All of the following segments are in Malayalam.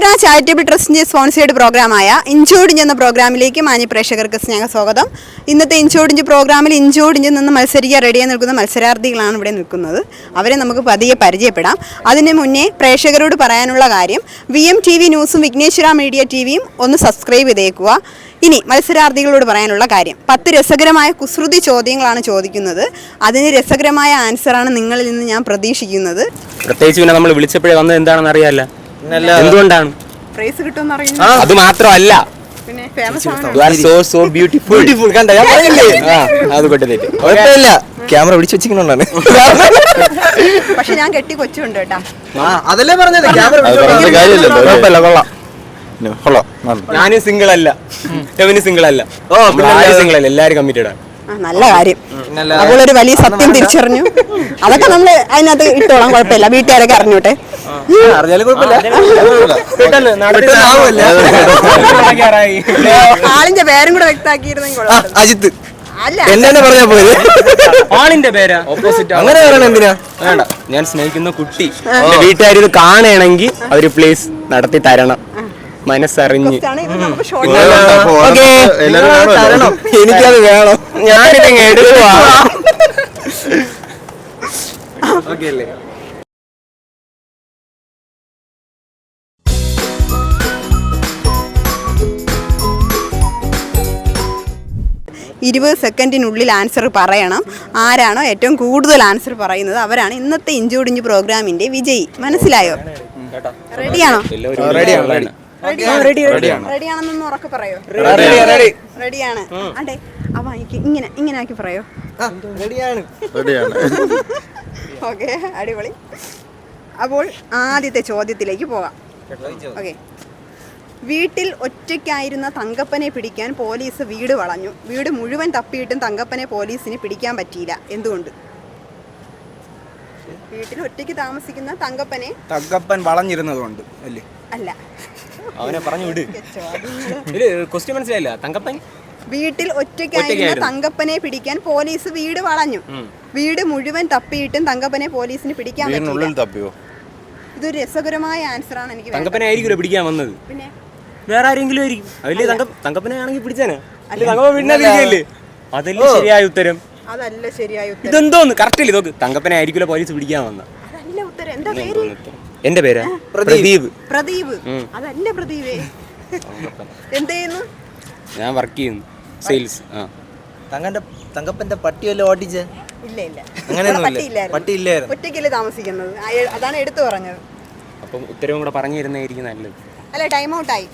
വിഘ്നേശ്വര ചാരിറ്റബിൾ ട്രസ്റ്റിന്റെ സ്പോൺസേഡ് പ്രോഗ്രാമായ ഇഞ്ചോടിഞ്ച് എന്ന പ്രോഗ്രാമിലേക്ക് മാന്യ പ്രേക്ഷകർക്ക് സ്നേഹ സ്വാഗതം. ഇന്നത്തെ ഇഞ്ചോടിഞ്ച് പ്രോഗ്രാമിൽ ഇഞ്ചോടിഞ്ച് നിന്ന് മത്സരിക്കാൻ റെഡിയായി നിൽക്കുന്ന മത്സരാർത്ഥികളാണ് ഇവിടെ നിൽക്കുന്നത്. അവരെ നമുക്ക് പതിയെ പരിചയപ്പെടാം. അതിന് മുന്നേ പ്രേക്ഷകരോട് പറയാനുള്ള കാര്യം വി എം ടി വി ന്യൂസും വിഘ്നേശ്വര മീഡിയ ടി വിയും ഒന്ന് സബ്സ്ക്രൈബ് ചെയ്തേക്കുക. ഇനി മത്സരാർത്ഥികളോട് പറയാനുള്ള കാര്യം പത്ത് രസകരമായ കുസൃതി ചോദ്യങ്ങളാണ് ചോദിക്കുന്നത്. അതിന് രസകരമായ ആൻസറാണ് നിങ്ങളിൽ നിന്ന് ഞാൻ പ്രതീക്ഷിക്കുന്നത്. പ്രത്യേകിച്ച് പിന്നെ നമ്മൾ വിളിച്ചപ്പോഴേ വന്നത് എന്താണെന്ന് അറിയാല്ല. എന്തുകൊണ്ടാണ്? പ്രൈസ് കിട്ടുമെന്ന് അറിയുന്നു അത് മാത്രമല്ല. പിന്നെ ഫേമസ് ആണ് സോ സോ ബ്യൂട്ടിഫുൾ ബ്യൂട്ടിഫുൾ കണ്ട? ഞാൻ പറഞ്ഞില്ലേ? ആ അത് കുഴപ്പമില്ല. ക്യാമറ പിടിച്ചു വെച്ചിട്ടുണ്ടാണ് പക്ഷെ ഞാൻ കെട്ടി കൊച്ചുണ്ട് കേട്ടാ. അതല്ലേ പറഞ്ഞത്? ക്യാമറ കാര്യമില്ലല്ലോ. കുഴപ്പമില്ല കൊള്ളാം. ഞാനും സിംഗിൾ അല്ല സിംഗിൾ അല്ല ഓ, പിന്നെ സിംഗിൾ അല്ല എല്ലാരും കമ്മിറ്റഡ് ആണ്. ആ, നല്ല കാര്യം. അപ്പോൾ ഒരു വലിയ സത്യം തിരിച്ചറിഞ്ഞു. അതൊക്കെ നമ്മൾ അതിനകത്ത് ഇട്ടോളാം. കുഴപ്പമില്ല. വീട്ടുകാരൊക്കെ അറിഞ്ഞോട്ടെ. അറിഞ്ഞാലും കുഴപ്പമില്ല? ആളിന്റെ പേരും കൂടെ വ്യക്തമാക്കിയിരുന്നെങ്കിൽ അജിത്ത്. അല്ല എന്നെ പറഞ്ഞ പോയത് ആളിന്റെ പേരാ? ഓപ്പോസിറ്റ് അങ്ങനെ പറയണം എന്തിനാ? വേണ്ട. ഞാൻ സ്നേഹിക്കുന്ന കുട്ടി. വീട്ടുകാർ ഇത് കാണുകയാണെങ്കിൽ അവർ പ്ലീസ് നടത്തി തരണം. മനസ്സറിഞ്ഞ്. എനിക്കത് വേണം. ഞാനിതങ്ങ് എടുക്കുവാ. ഓക്കെ അല്ലേ? ഇരുപത് സെക്കൻഡിനുള്ളിൽ ആൻസർ പറയണം. ആരാണോ ഏറ്റവും കൂടുതൽ ആൻസർ പറയുന്നത്? അവരാണ് ഇന്നത്തെ ഇഞ്ചോടിഞ്ച് പ്രോഗ്രാമിന്റെ വിജയി. മനസ്സിലായോ? റെഡിയാണോ? റെഡിയാണ്. റെഡിയാണെന്നൊന്ന് ഉറക്കെ പറയോ? റെഡി റെഡി റെഡിയാണ്. അതെ ഇങ്ങനെ ഇങ്ങനെ ആക്കി പറയോ? റെഡിയാണ്. റെഡിയാണ്. ഓക്കെ അടിപൊളി. അപ്പോൾ ആദ്യത്തെ ചോദ്യത്തിലേക്ക് പോകാം. ഓക്കെ. വീട്ടിൽ ഒറ്റയ്ക്കായിരുന്ന തങ്കപ്പനെ പിടിക്കാൻ പോലീസ് വീട് വളഞ്ഞു. വീട് മുഴുവൻ തപ്പിയിട്ടും തങ്കപ്പനെ പോലീസിന് പിടിക്കാൻ പറ്റിയില്ല. എന്തുകൊണ്ട്? വീട്ടിൽ ഒറ്റയ്ക്ക് താമസിക്കുന്ന തങ്കപ്പനെ തങ്കപ്പൻ വളഞ്ഞിരുന്നതുകൊണ്ട് അല്ലേ? അല്ല. അവനെ പറഞ്ഞു വിട്. ഇല്ല ക്വസ്റ്റ്യൻ മനസ്സിലായില്ല. തങ്കപ്പൻ? വീട്ടിൽ ഒറ്റയ്ക്കായിരുന്ന തങ്കപ്പനെ പിടിക്കാൻ പോലീസ് വീട് വളഞ്ഞു. വീട് മുഴുവൻ തപ്പിയിട്ടും തങ്കപ്പനെ പോലീസിന് പിടിക്കാൻ പറ്റിയില്ല. വീടിനുള്ളിൽ തപ്പിയോ? ഇതൊരു രസകരമായ ആൻസർ ആണ് എനിക്ക് തങ്കപ്പനെ ആയിരിക്കുമല്ലോ പിടിക്കാൻ വന്നത്. പിന്നെ? വേറെ ആരെങ്കിലും ആയിരിക്കും. അതിൽ തങ്ക തങ്കപ്പനെ ആണെങ്കിൽ പിടിച്ചാനാ. അല്ലെ തങ്കപ്പ വീടിനെ പിടിക്കല്ലേ അതല്ലേ ശരിയായ ഉത്തരം? അതല്ല ശരിയായ ഉത്തരം. ഇതെന്തോന്ന്? കറക്റ്റ് അല്ലേ? നോക്ക് തങ്കപ്പനെ ആയിരിക്കില്ല പോലീസ് പിടിക്കാൻ വന്ന എന്റെ പേര്? പ്രദീപ്. പ്രദീപ്. അതല്ല പ്രദീപേ. എന്ത് ചെയ്യുന്നു? ഞാൻ വർക്ക് ചെയ്യുന്നു. സെയിൽസ് ആ. തങ്കന്റെ തങ്കപ്പന്റെ പട്ടിയല്ലോ ഓടിച്ചേ? ഇല്ല ഇല്ല. അങ്ങനെയൊന്നുമില്ല. പട്ടിയില്ലായിരുന്നു. ഒറ്റയ്ക്കല്ലേ താമസിക്കുന്നത്. അതാണ് എടുത്തു പറഞ്ഞത്. അപ്പം ഉത്തരവും കൂടെ പറഞ്ഞു തരുന്നതായിരിക്കും നല്ലത്. അല്ല ടൈം ഔട്ട് ആയി.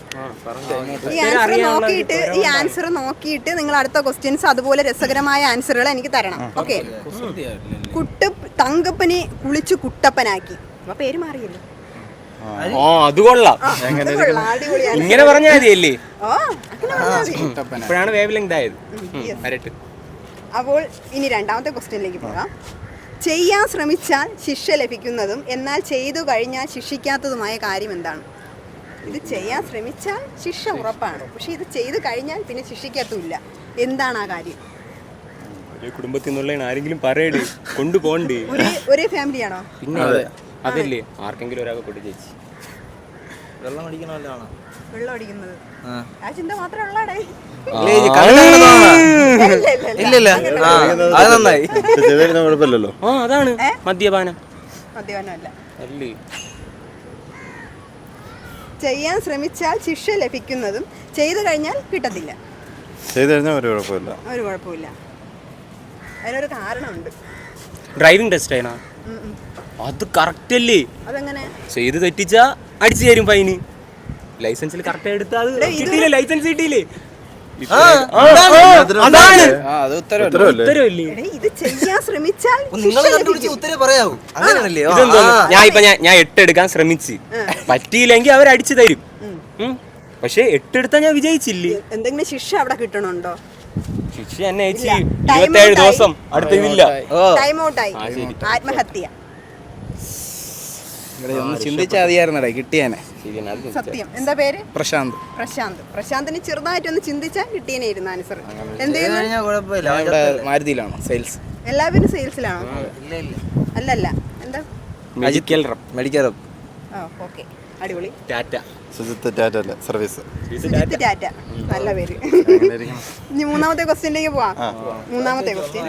ഈ ആൻസർ നോക്കിയിട്ട് ഈ ആൻസർ നോക്കിയിട്ട് നിങ്ങൾ അടുത്ത ക്വസ്റ്റ്യൻസ് അതുപോലെ രസകരമായ ആൻസറുകൾ എനിക്ക് തരണം. ഓക്കെ. കുട്ട തങ്കപ്പനെ കുളിച്ച് കുട്ടപ്പനാക്കി. അപ്പൊ പേര് മാറിയല്ലോ. ഓ അത് കൊള്ളാം. ഇങ്ങനെ പറഞ്ഞാൽ മതിയല്ലേ. ഇപ്പോഴാണ് വേവ് ലെങ്ത് ആയത്. ഉം, വരട്ട്. അപ്പോൾ ഇനി രണ്ടാമത്തെ ക്വസ്റ്റ്യനിലേക്ക് പോകാം. ചെയ്യാൻ ശ്രമിച്ചാൽ ശിക്ഷ ലഭിക്കുന്നതും എന്നാൽ ചെയ്തു കഴിഞ്ഞാൽ ശിക്ഷിക്കാത്തതുമായ കാര്യം എന്താണ്? ഇത് ചെയ്യാൻ ശ്രമിച്ചാൽ ശിക്ഷ ഉറപ്പാണ്. പക്ഷെ ഇത് ചെയ്ത് കഴിഞ്ഞാൽ പിന്നെ ശിക്ഷിക്കത്തുമില്ല. എന്താണ് ആ കാര്യം? ഒരു കുടുംബത്തിൽ നിന്നുള്ള ആരെങ്കിലും പറയടേ കൊണ്ടുപോകണ്ടേ. ഒരേ ഒരേ ഫാമിലിയാണോ? പിന്നെ അതല്ലേ? ആർക്കെങ്കിലും ഒരാൾ കൊടു ചേച്ചി. വെള്ളം അടിക്കണമല്ലോ വെള്ളം അടിക്കുന്നത് ആ. ചിന്ത മാത്രമേ ഉള്ളാടേ. ഇല്ല ഇല്ല ആ അത് നന്നായി. കുഴപ്പമില്ലല്ലോ. ആ അതാണ്. മദ്യപാനം. മദ്യപാനമല്ല. അല്ലേ? ചെയ്യാൻ ശ്രമിച്ചാൽ ശിക്ഷ ലഭിക്കുന്നതും ചെയ്തു കഴിഞ്ഞാൽ കിട്ടത്തില്ല. ചെയ്തു കഴിഞ്ഞാൽ ഒരു കുഴപ്പമില്ല. ഒരു കുഴപ്പമില്ല. അതിനൊരു കാരണമുണ്ട്. ഡ്രൈവിംഗ് ടെസ്റ്റ് ആയിനാ. അത് കറക്റ്റ് അല്ലേ? അതെങ്ങനെ? ചെയ്ത് തെറ്റിച്ചാ അടിച്ചു തരും ഫൈന് ലൈസൻസിൽ കറക്റ്റ് എടുത്താൽ കിട്ടിയില്ലേ? ലൈസൻസ് കിട്ടിയില്ലേ? ഇത് ചെയ്യാൻ ശ്രമിച്ചാൽ നിങ്ങൾ ശിക്ഷ കണ്ടുപിടിച്ച ലഭിക്കും. ഉത്തരേ പറയാവൂ. അങ്ങനെയാണല്ലേ. ഞാൻ ഇപ്പൊ ഞാൻ ഞാൻ എട്ട് എടുക്കാൻ ശ്രമിച്ചു. പറ്റിയില്ലെങ്കിൽ അവർ അടിച്ചു തരും. പക്ഷെ പക്ഷേ എട്ട് എടുത്താൽ ഞാൻ വിജയിച്ചില്ലേ? എന്തെങ്കിലും ശിക്ഷ അവിടെ കിട്ടണുണ്ടോ? ശിക്ഷ എന്നെ അയച്ച് ഇരുപത്തേഴ് ദിവസം അടുത്ത ഇതില്ല ടൈം ഔട്ട് ആയി. ആത്മഹത്യ. ഒന്ന് ചിന്തിച്ചാൽ മതിയായിരുന്നടേ കിട്ടിയാനെ സത്യം എന്താ പേര് പ്രശാന്ത് പ്രശാന്ത് പ്രശാന്തിന് ചെറുതായിട്ടൊന്ന് ചിന്തിച്ചാൽ കിട്ടിയേനായിരുന്നു ആൻസർ എന്ത് ചെയ്യുന്നു കഴിഞ്ഞാൽ കുഴപ്പമില്ല ഇവിടെ സെയിൽസ് എല്ലാവരും സെയിൽസിലാണോ ഇല്ല ഇല്ല അല്ലല്ല എന്താ മെഡിക്കൽ റപ്പ് മെഡിക്കൽ ആ ഓക്കെ അടിപൊളി ടാറ്റ സുജിത്ത് ടാറ്റ അല്ല സർവീസ് സുജിത്ത് ടാറ്റ നല്ല പേര് ഇനി മൂന്നാമത്തെ ക്വസ്റ്റ്യനിലേക്ക് പോവാം മൂന്നാമത്തെ ക്വസ്റ്റ്യൻ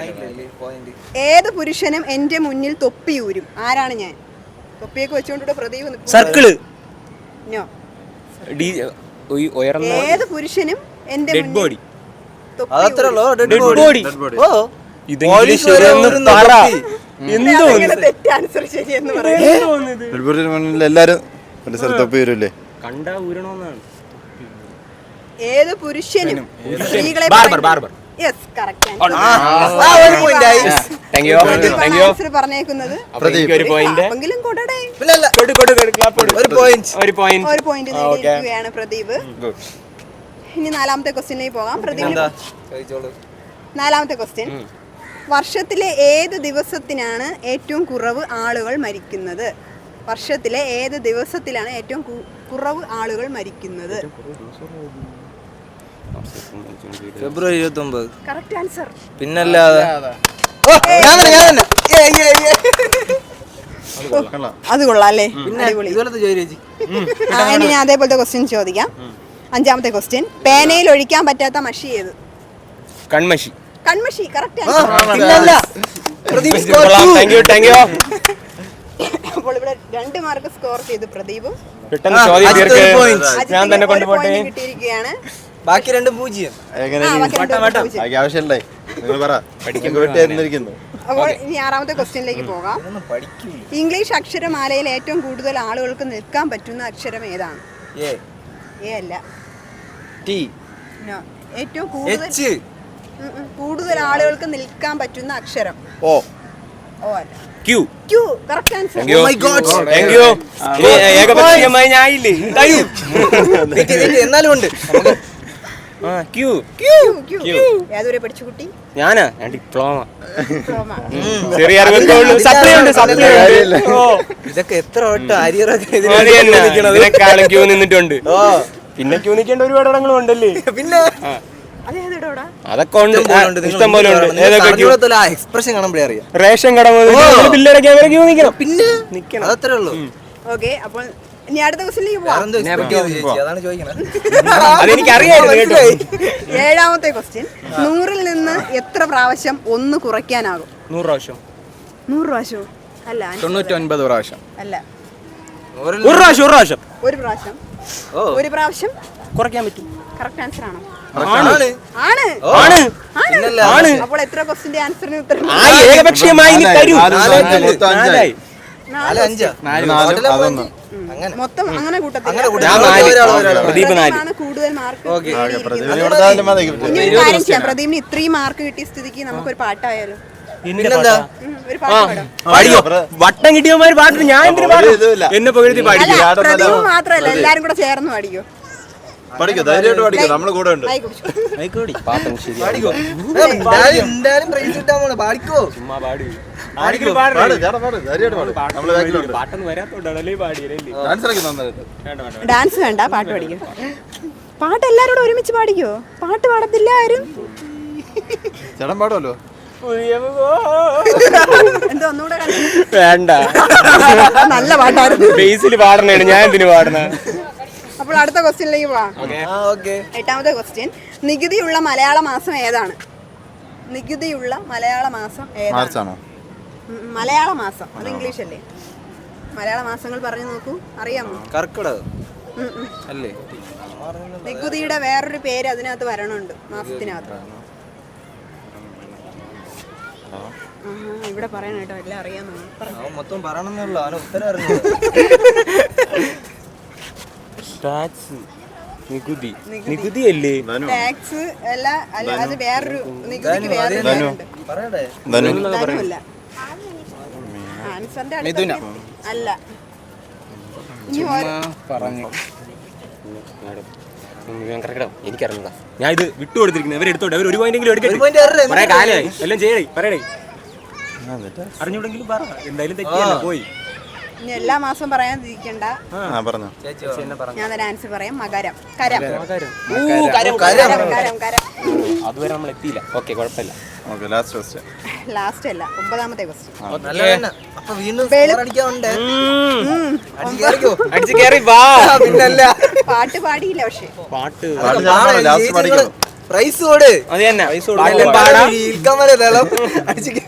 ഏത് പുരുഷനും എന്റെ മുന്നിൽ തൊപ്പിയൂരും ആരാണ് ഞാൻ തൊപ്പിയൊക്കെ വെച്ചുകൊണ്ടിവിടെ പ്രദീപ് നിൽപ്പുണ്ട്. സർക്കിൾ. No. ഡി ഉയ്- ഉയർന്ന ഏത് പുരുഷനും എന്റെ ഡെഡ് ബോഡി തൊപ്പി അതത്രേ ഉള്ളൂ. ഡെഡ് ഡെഡ് ബോഡി ബോഡി ഓ. ഇതെങ്കിലും പോലീസ് വരെ ശരിയെന്ന് ഊരുന്ന പറ. തൊപ്പി. എന്തോ അതെങ്ങനെ തെറ്റ് ആൻസർ ശരിയെന്ന് മുന്നിൽ എല്ലാവരും ഒരു സ്ഥലത്ത് ഒപ്പി വരില്ലേ? കണ്ടാ ഏത് പുരുഷനും സ്ത്രീകളെ ബാർബർ ബാർബർ. യെസ് കറക്റ്റ് പറഞ്ഞേക്കുന്നത് ഒരു പോയിന്റ് ഒരു പോയിന്റ് ഒരു പോയിന്റ് ഒരു പോയിന്റ് നേടിയിരിക്കുകയാണ് പ്രദീപ് ഇനി നാലാമത്തെ ക്വസ്റ്റ്യനിലേക്ക് പോകാം പ്രദീപ് നാലാമത്തെ ക്വസ്റ്റ്യൻ വർഷത്തിലെ ഏത് ദിവസത്തിനാണ് ഏറ്റവും കുറവ് ആളുകൾ മരിക്കുന്നത് വർഷത്തിലെ ഏത് ദിവസത്തിലാണ് ഏറ്റവും കുറവ് ആളുകൾ മരിക്കുന്നത് ഫെബ്രുവരി ഇരുപത്തി ഒമ്പത് പിന്നല്ലാതെ. അത് കൊള്ളാം. അല്ലേ? ഇനി ഞാൻ അതേപോലത്തെ ക്വസ്റ്റ്യൻ ചോദിക്കാം. അഞ്ചാമത്തെ ക്വസ്റ്റ്യൻ പേനയിൽ ഒഴിക്കാൻ പറ്റാത്ത മഷി ഏത്? കൺമഷി. കൺമഷി കറക്റ്റ് അപ്പോൾ ഇവിടെ രണ്ട് മാർക്ക് സ്കോർ ചെയ്ത് പ്രദീപും. ഞാൻ തന്നെ കൊണ്ടുപോട്ടെ കിട്ടിയിരിക്കുകയാണ്. ബാക്കി രണ്ടും പൂജ്യം. എങ്ങനെ ആ, ബാക്കി രണ്ട് പേർക്ക് ആവശ്യമില്ലേ നിങ്ങൾ പറ. പഠിക്കാൻ വീട്ടിലിരിക്കുന്നു അപ്പോൾ ഇനി ആറാമത്തെ ക്വസ്റ്റ്യനിലേക്ക് പോകാം. ഇംഗ്ലീഷ് അക്ഷരമാലയിൽ ഏറ്റവും കൂടുതൽ ആളുകൾക്ക് നിൽക്കാൻ പറ്റുന്ന അക്ഷരം ഏതാണ്? എ. അല്ല. ടി. നോ. ഏറ്റവും കൂടുതൽ. കൂടുതൽ ആളുകൾക്ക് നിൽക്കാൻ പറ്റുന്ന അക്ഷരം. ഓ ഓ അല്ല. Q. Q. Correct answer. Oh my Oh my God. Thank you ഏകപക്ഷീയമായി നിക്ക്, എന്നാലും ഉണ്ട്. ആ ക്യൂ ക്യൂ ക്യൂ ഏതുവരെ പഠിച്ചു കുട്ടി? ഞാനാ? ഞാൻ ഡിപ്ലോമ ഡിപ്ലോമ ചെറിയ ഇതൊക്കെ എത്ര വട്ടം അരിയറൊക്കെ ക്യൂ നിന്നിട്ടുണ്ട്. പിന്നെ ക്യൂ നിൽക്കേണ്ട ഒരുപാട് ഇടങ്ങളും ഉണ്ടല്ലേ? പിന്നെ? അതൊക്കെ ഉണ്ട്. ഇഷ്ടം പോലെ ഉണ്ട്. ഏതൊക്കെ എക്സ്പ്രഷൻ കാണുമ്പോഴേ അറിയാം. റേഷൻ കട ക്യൂ നിൽക്കണം. പിന്നെ? അതത്രേ ഉള്ളൂ. ഓക്കെ അപ്പോൾ ഇനി അടുത്ത ക്വസ്റ്റിലേക്ക് പോവാം ഏഴാമത്തെ ക്വസ്റ്റ്യൻ നൂറിൽ നിന്ന് എത്ര പ്രാവശ്യം ഒന്ന് കുറയ്ക്കാനാകും? നൂറ് പ്രാവശ്യം. നൂറ് പ്രാവശ്യം? അല്ല തൊണ്ണൂറ്റൊൻപത് തൊണ്ണൂറ്റി പ്രാവശ്യം. അല്ല. ഒരു പ്രാവശ്യം ഒരു പ്രാവശ്യം. ഒരു പ്രാവശ്യം. ഓ. ഒരു പ്രാവശ്യം കുറയ്ക്കാൻ പറ്റും. കറക്റ്റ് ആൻസർ ആണോ. അപ്പോൾ എത്ര ക്വസ്റ്റിന്റെ ആൻസറിന് ഉത്തരം? ആ ഏകപക്ഷീയമായി തരൂ. നാല്, നാല്, അഞ്ചാ. അതൊന്ന്. അങ്ങനെ. മൊത്തം അങ്ങനെ കൂട്ടത്തില്ല അങ്ങനെ കൂട്ടത്തില്ല. ഞാൻ നാല്. പ്രദീപ് നാല്. ആണ് കൂടുതൽ മാർക്ക് ഓക്കേ. ആകെ പ്രതിദിനം കൊടുത്താലും മതി കിട്ടും. ഇനി ഒരു കാര്യം ചെയ്യാം. പ്രദീപിന് ഇത്രയും മാർക്ക് കിട്ടിയ സ്ഥിതിക്ക് നമുക്കൊരു പാട്ടായാലോ? പിന്നെന്താ? ഉം, ഒരു പാട്ട് പാടാം. പാടിയോ? വട്ടം കിട്ടിയവന്മാര് പാട്ടിട്ട് ഞാൻ എന്തിനു പാടും? ഇതുമില്ല. എന്നെ പകർത്തി പാടിക്കും? അല്ല പ്രദീപ് മാത്രമല്ല എല്ലാരും കൂടെ ചേർന്ന് പാടിക്കോ. പഠിക്കോ? ധൈര്യമായിട്ട് പഠിക്കോ? നമ്മൾ കൂടെ ഉണ്ട്. പാട്ടം ശരി പാടിക്കോ? എന്തായാലും പ്രൈസ് കിട്ടാൻ പോണ. പാടിക്കോ? ചുമ്മാ പാടി. പാട് ചേട്ടാ പാട് ധൈര്യമായിട്ട് പാട്. നമ്മൾ ബാക്കിലുണ്ട്. പാട്ടൊന്നും വരാത്തോണ്ടല്ലേ പാടിയല്ലേ ഡാൻസ് വേണ്ട വേണ്ട ഡാൻസ് വേണ്ട പാട്ട് പഠിക്കും. പാട്ട് എല്ലാരും കൂടെ ഒരുമിച്ച് പാടിക്കോ? പാട്ട് പാടത്തില്ല ആരും. ചേട്ടൻ പാടുമല്ലോ? വേണ്ട. നല്ല പാട്ടായിരുന്നു. ബേസിൽ പാടണേണ് ഞാൻ എന്തിനു പാടണ? അപ്പോൾ അടുത്ത ക്വസ്റ്റ്യനിലേക്ക് പോവാം. ആ ഓക്കെ. എട്ടാമത്തെ ക്വസ്റ്റ്യൻ നികുതിയുള്ള മലയാള മാസം ഏതാണ്? നികുതിയുള്ള മലയാള മാസം ഏതാണ്? മലയാള മാസം അത് ഇംഗ്ലീഷ് അല്ലേ മലയാള മാസങ്ങൾ പറഞ്ഞു നോക്കൂ. അറിയാമോ? കർക്കിടകം. അല്ലേ? നികുതിയുടെ വേറൊരു പേര് അതിനകത്ത് വരണുണ്ട് മാസത്തിനകത്ത്. ആ, ഇവിടെ പറയണം കേട്ടോ എല്ലാം അറിയാമോ അവൻ മൊത്തം പറയണമെന്നുള്ളൂ ഉത്തരം ടാക്സ് നികുതി. നികുതി. അല്ലേ ടാക്സ് അല്ല അത് വേറൊരു നികുതിക്ക് വേറൊരു ധനു. ആൻസറിന്റെ മിഥുന. അല്ല. ഇനി ഓരോ- പറഞ്ഞു. എനിക്കറിഞ്ഞതാ ഞാൻ ഇത് വിട്ടു കൊടുത്തിരിക്കുന്നത്. ഇവർ എടുത്തോട്ടെ. അവർ ഒരു പോയിന്റെങ്കിലും ഒരു എടുക്കട്ടെ. point അറിയില്ല, കുറെ എന്നിട്ട് കാലമായി എല്ലാം ചെയ്യണേ പറയണേ? അറിഞ്ഞൂടെങ്കിലും പറ. എന്തായാലും തെറ്റിയല്ല പോയി. ഇനി എല്ലാ മാസം പറയാതിരിക്കണ്ട. ആ പറഞ്ഞോ. ചേച്ചി ഞാൻ തന്നെ ആൻസർ പറയാം. മകരം. കരം. കരം കരം. കരം കരം കരം. അതുവരെ നമ്മൾ എത്തിയില്ല. ഓക്കെ കുഴപ്പമില്ല. ഓക്കെ ലാസ്റ്റ് ക്വസ്റ്റ്യൻ ലാസ്റ്റ് അല്ല ഒമ്പതാമത്തെ ക്വസ്റ്റ്യൻ. അപ്പൊ വീണ്ടും വെളു- score അടിക്കാനുണ്ട്. അടിച്ച് കേറിക്കോ. അടിച്ച് കേറി വാ. പിന്നല്ല. പാട്ട് പാടിയില്ല പക്ഷേ. പാട്ട് കൊട്. അത് തന്നെ. പാടാ, വരെ. കേ-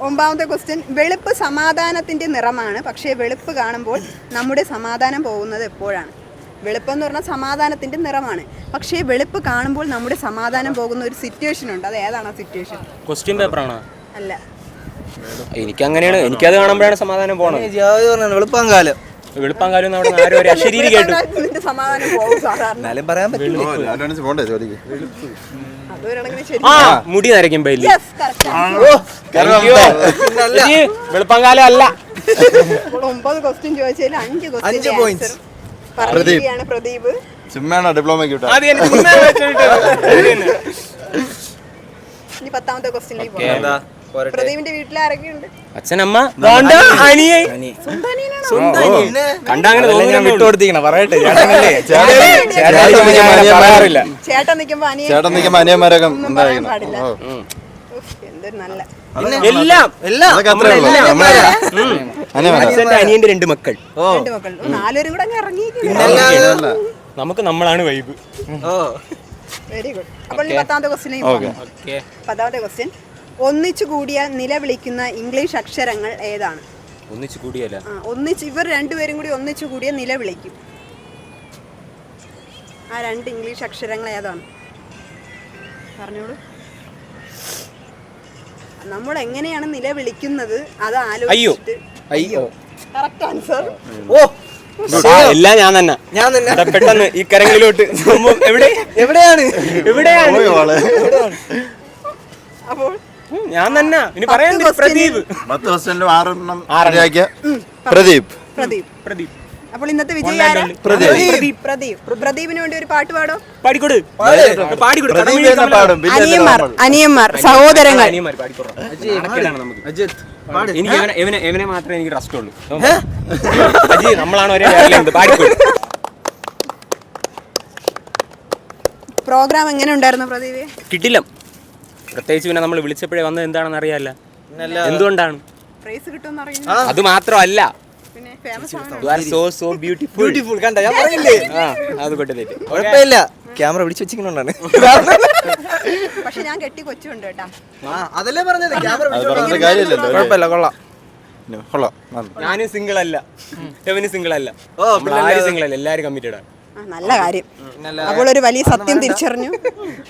ഒമ്പതാമത്തെ ക്വസ്റ്റ്യൻ വെളുപ്പ് സമാധാനത്തിന്റെ നിറമാണ്. പക്ഷേ വെളുപ്പ് കാണുമ്പോൾ നമ്മുടെ സമാധാനം പോകുന്നത് എപ്പോഴാണ്? വെളുപ്പ് എന്ന് പറഞ്ഞാൽ സമാധാനത്തിന്റെ നിറമാണ്. പക്ഷേ വെളുപ്പ് കാണുമ്പോൾ നമ്മുടെ സമാധാനം പോകുന്ന ഒരു സിറ്റുവേഷൻ ഉണ്ട്. അത് ഏതാണ് ആ സിറ്റുവേഷൻ ക്വസ്റ്റ്യൻ പേപ്പറാണോ അല്ല. എനിക്ക് അങ്ങനെയാണ് എനിക്ക് എനിക്കത് കാണുമ്പോഴാണ് സമാധാനം പോണത്. വെളുപ്പം അത് വെളുപ്പം വെളുപ്പാൻ കാലം അവിടെ ആരും ഒരു അശരീരി കേട്ടു. നിന്റെ സമാധാനം പോകും സാധാരണ. എന്നാലും പറയാൻ പറ്റില്ല. മുടി നരയ്ക്കുമ്പോ വെളുപ്പാങ്കാലം അല്ല. ഒമ്പത് ക്വസ്റ്റ്യൻ ചോദിച്ചാൽ അഞ്ച് അഞ്ച് ക്വസ്റ്റ്യൻ പറഞ്ഞിരിക്കുകയാണ് പ്രദീപ്. ചുമ്മാണോ ഡിപ്ലോമയ്ക്ക് വിട്ടാ അത് എനിക്ക് ചുമ്മാ വെച്ചിട്ട് അത് ഇനി പത്താമത്തെ ക്വസ്റ്റ്യനിലേക്ക് Okay. പോകാം. പ്രദീപിന്റെ വീട്ടിൽ ആരൊക്കെയുണ്ട്? അച്ഛനമ്മ ദാണ്ട അനിയെ അനി. സ്വന്തം അനിയനാണോ? പിന്നെ? കണ്ട ഞാൻ തോന്നുന്നു വിട്ടുകൊടുത്തിരിക്കണം. പറയട്ടെ ചേട്ടൻ നിൽക്കുമ്പോ അനിയൻ ചേട്ടൻ നിൽക്കുമ്പോ അനിയന്മാരൊക്കെ എന്തൊരു നല്ല എല്ലാം എല്ലാം. അച്ഛന്റെ അനിയന്റെ രണ്ട് മക്കൾ. രണ്ട് മക്കൾ. ഓ, നാലുപേരും കൂടെ അങ്ങ് ഇറങ്ങിയിരിക്കുന്നു. നമുക്ക് നമ്മളാണ് വൈബ് ഓ. വെരി ഗുഡ് അപ്പോൾ ഇനി പത്താമത്തെ ക്വസ്റ്റ്യനിലേക്ക് ഓക്കെ പോകാം ഓക്കെ. പത്താമത്തെ ക്വസ്റ്റ്യൻ ഒന്നിച്ചു കൂടിയ നിലവിളിക്കുന്ന ഇംഗ്ലീഷ് അക്ഷരങ്ങൾ ഏതാണ്? ഒന്നിച്ചു കൂടിയല്ല. ഒന്നിച്ച് ഇവർ രണ്ടുപേരും കൂടി ഒന്നിച്ചു കൂടിയ നിലവിളിക്കും. ആ രണ്ട് ഇംഗ്ലീഷ് അക്ഷരങ്ങൾ ഏതാണ്? പറഞ്ഞോളൂ. നമ്മൾ എങ്ങനെയാണ് നിലവിളിക്കുന്നത്? അത്. ആലോചിച്ചിട്ട് അയ്യോ. കറക്റ്റ് ആൻസർ ഓ. എല്ലാം ഞാൻ തന്നെ. ഞാൻ തന്നെ. പെട്ടെന്ന് ഈ കരങ്ങളിലോട്ട്. എവിടെ? എവിടെയാണ്? എവിടെയാണ്? അപ്പോൾ ഞാൻ തന്നെ. ഇനി പറയാൻ പ്രദീപ്. പത്ത് ക്വസ്റ്റ്യനിലും ആറെണ്ണം ആറ് പ്രദീപ്. പ്രദീപ്. പ്രദീപ്. അപ്പോൾ ഇന്നത്തെ വിജയി ആരാ? പ്രദീപ്. പ്രദീപ്. പ്രദീപിന് വേണ്ടി ഒരു പാട്ട് പാടോ? പാടിക്കൊടു. പാടിക്കൊടു. പ്രദീപ് തന്നെ പാടും. പിന്നെ അനിയന്മാർ അനിയന്മാർ സഹോദരങ്ങൾ. എനിക്ക് ഇവനെ ഇവനെ മാത്രമേ എനിക്ക് ഉള്ളൂ. അജി നമ്മളാണ് ഒരേ പാടിക്കൊടു. പ്രോഗ്രാം എങ്ങനെ ഉണ്ടായിരുന്നു പ്രദീപ്? കിട്ടില്ല. പ്രത്യേകിച്ച് പിന്നെ നമ്മൾ വിളിച്ചപ്പോഴേ വന്നത് എന്താണെന്ന് അറിയാല്ല. എന്തുകൊണ്ടാണ്? പ്രൈസ് കിട്ടുമെന്ന് അറിയുന്നു അത് മാത്രമല്ല. Famous you are so so beautiful beautiful കണ്ട? ഞാൻ പറഞ്ഞില്ലേ ആ അത് കുഴപ്പമില്ല. ക്യാമറ പിടിച്ചു വെച്ചിരിക്കണോണ്ടാണ് പക്ഷെ ഞാൻ കെട്ടി കൊച്ചുണ്ട് കേട്ടാ. അതല്ലേ പറഞ്ഞത്? ക്യാമറ അത് പറഞ്ഞ കാര്യമില്ലല്ലോ അല്ലേ? കുഴപ്പമില്ല കൊള്ളാം. ഇല്ല, കൊള്ളാം. നന്ദി. ഞാനും സിംഗിൾ അല്ല എവന് സിംഗിൾ അല്ല ഓ, നമ്മൾ ആരും സിംഗിൾ അല്ല എല്ലാരും കമ്മിറ്റഡ് ആണ്. ആ, നല്ല കാര്യം. അപ്പോൾ ഒരു വലിയ സത്യം തിരിച്ചറിഞ്ഞു.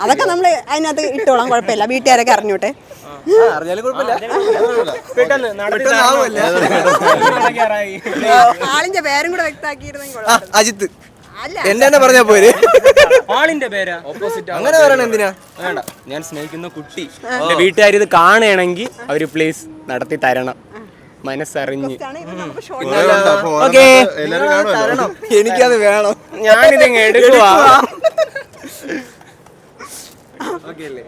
അതൊക്കെ നമ്മൾ അതിനകത്ത് ഇട്ടോളാം കുഴപ്പമില്ല. വീട്ടുകാരൊക്കെ അറിഞ്ഞോട്ടെ അറിഞ്ഞാലും കുഴപ്പമില്ല. ആളിന്റെ പേരും കൂടെ വ്യക്തമാക്കിയിരുന്നെങ്കിൽ. അജിത്ത്. അല്ല എന്റെ തന്നെ പറഞ്ഞാ പോരെ? ആളിന്റെ പേരാ? ഓപ്പോസിറ്റ് അങ്ങനെ പറയണ എന്തിനാ? വേണ്ട. ഞാൻ സ്നേഹിക്കുന്ന കുട്ടി. എന്റെ വീട്ടുകാർ ഇത് കാണുകയാണെങ്കിൽ അവർ പ്ലീസ് നടത്തി തരണം. മനസ്സറിഞ്ഞ്. എനിക്കത് വേണം. ഞാനിതെങ്ങ് എടുക്കുവാ. ഓക്കെ അല്ലേ?